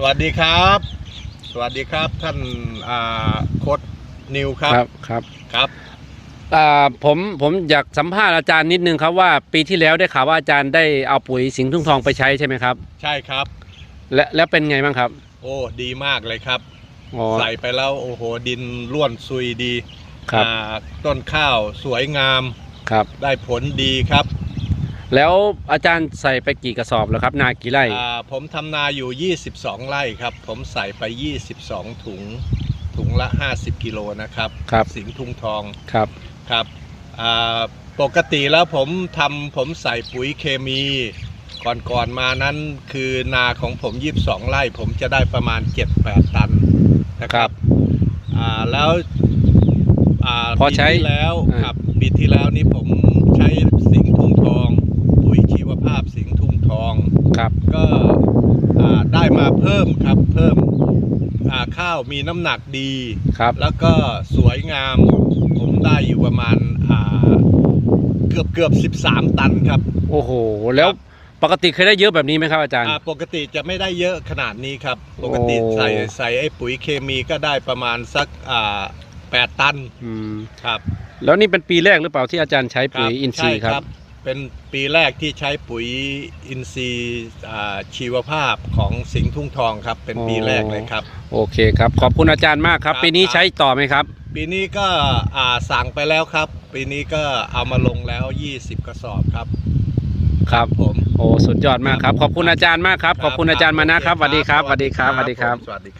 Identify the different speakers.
Speaker 1: สวัสดีครับ สวัสดีครับท่านอ่าโค้ดนิวครับ
Speaker 2: ครับครับ
Speaker 1: ครับ
Speaker 2: อ่าผมผมอยากสัมภาษณ์อาจารย์นิดนึงครับว่าปีที่แล้วได้ข่าวว่าอาจารย์ได้เอาปุ๋ยสิงห์ทุ่งทองไปใช้ใช่ไหมครับ
Speaker 1: ใช่ครับ
Speaker 2: และแล้วเป็นไงบ้างครับ
Speaker 1: โอ้ดีมากเลยครับ
Speaker 2: อ๋อ
Speaker 1: ใส่ไปแล้วโอ้โหดินร่วนซุยดี
Speaker 2: ครับ
Speaker 1: อ่าต้นข้าวสวยงาม
Speaker 2: ครับ
Speaker 1: ได้ผลดีครับ
Speaker 2: แล้วอาจารย์ใส่ไปกี่กระสอบแล้วครับ นากี่ไร่
Speaker 1: อ่าผมทำนาอยู่ 22 ไร่ครับ ผมใส่ไป 22 ถุง ถุงละ 50 กิโลนะครับ
Speaker 2: ครับ
Speaker 1: สิงห์ทุ่งทอง
Speaker 2: ครับ
Speaker 1: ครับอ่าปกติแล้วผมทำผมใส่ปุ๋ยเคมี ก่อนๆมานั้นคือนาของผม 22 ไร่ ผมจะได้ประมาณ 7-8 ตันนะครับอ่าแล้วอ่า
Speaker 2: พอใช้
Speaker 1: ปีที่แล้ว
Speaker 2: อ่า
Speaker 1: ครับปีที่แล้วนี่ผมใช้สิงห์ทุ่งทอง ปุ๋ยชีวภาพสิงห์ ทุ่งทอง
Speaker 2: ครับ
Speaker 1: ก็อ่าได้มาเพิ่มครับเพิ่มอ่าข้าวมีน้ำหนักดี
Speaker 2: ครับ
Speaker 1: แล้วก็สวยงามผมได้อยู่ประมาณอ่าเกือบเกือบ 13 ตันครับ
Speaker 2: โอ้โห แล้วปกติเคยได้เยอะแบบนี้ไหมครับอาจารย์
Speaker 1: อ่าปกติจะไม่ได้เยอะขนาดนี้ครับ ปกติ
Speaker 2: โอ้
Speaker 1: ใส่ใส่ไอ้ปุ๋ยเคมีก็ได้ประมาณสักอ่า8ตัน
Speaker 2: อืม
Speaker 1: ครับ
Speaker 2: แล้วนี่เป็นปีแรกหรือเปล่าที่อาจารย์ใช้ปุ๋ยอินทรีย์
Speaker 1: ใช่
Speaker 2: ครับ
Speaker 1: เป็นปีแรกที่ใช้ปุ๋ยอินทรีย์อ่าชีวภาพของสิงห์ทุ่งทองครับ เป็นปี
Speaker 2: อ๋อ
Speaker 1: แรกเลยครับ
Speaker 2: โอเคครับ ขอบคุณอาจารย์มากครับ
Speaker 1: ครับ
Speaker 2: ปีนี้ใช้ต่อไหมครับ
Speaker 1: ปีนี้ก็อ่าสั่งไปแล้วครับ ปีนี้ก็เอามาลงแล้ว 20 กระสอบครับ
Speaker 2: ครับ
Speaker 1: ผม
Speaker 2: โอ้สุดยอดมากครับ ขอบคุณอาจารย์มากครับ ขอบคุณอาจารย์มานะครับสวัสดีครับสวัสดีครับสวัสดีครับ
Speaker 1: สวัสดีครับ